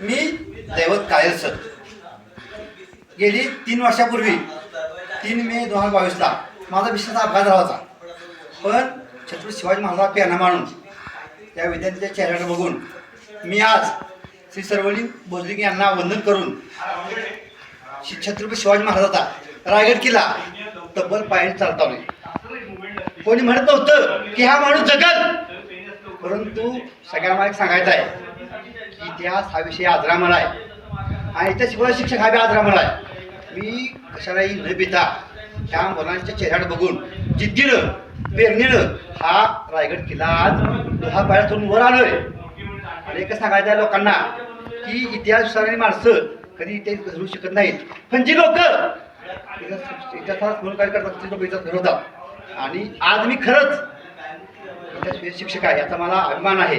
मी दैवत कायल सर. गेली तीन वर्षापूर्वी तीन मे दोन हजार बावीसला. माझा विषयाचा अपघात झाला होता. पण छत्रपती शिवाजी महाराज प्याना माणून त्या विद्यार्थ्याच्या चेहऱ्याकडे बघून मी आज श्री सर्वलिंग बोजलिंग यांना वंदन करून श्री छत्रपती शिवाजी महाराजाचा रायगड किल्ला तब्बल पायरी चालतावले कोणी म्हणत नव्हतं की हा माणूस जगत परंतु सगळ्यांना मला एक सांगायचं आहे इतिहास हा विषय आजरामळ आहे. आणि इथे शिकवणारे शिक्षक हा बी आजरामळ आहे. मी कशालाही न पिता त्या मुलांच्या चेहऱ्यात बघून जिद्दीनं पेरणीनं हा रायगड किल्ला आज हा पायातून वर आलोय. आणि एकच सांगायचं आहे लोकांना की इतिहास विसरणारी माणसं कधी ते घडवू शकत नाहीत. पण जी लोक इतिहासात म्हणून काय करतात ते लोक इतिहास घडवतात. आणि आज मी खरंच इतिहास शिक्षक आहे याचा मला अभिमान आहे.